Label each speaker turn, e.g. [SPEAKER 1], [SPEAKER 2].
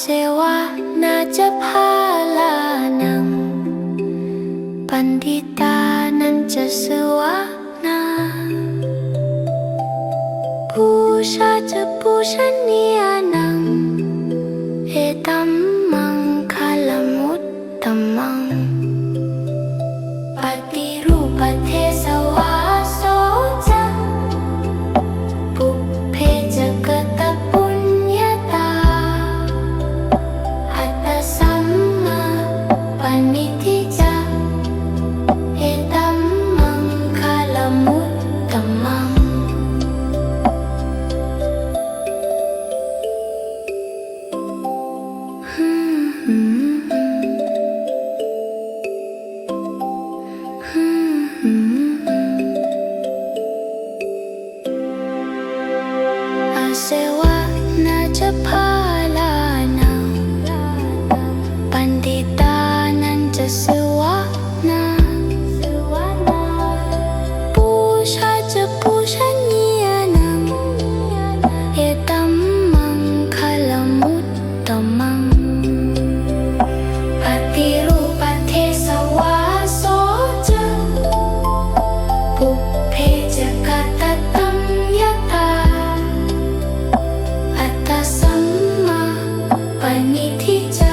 [SPEAKER 1] เสวนาจะพาลานัง ปันดิตานันจะสวนาปูชาจะปูชนียานังเอตัมมังคาลมุตตมังปฏิรูปเทสวา ปณิทิจาเอตัมมังคาลมุตตมังอาเสวะนาจะพาลา にティーチャー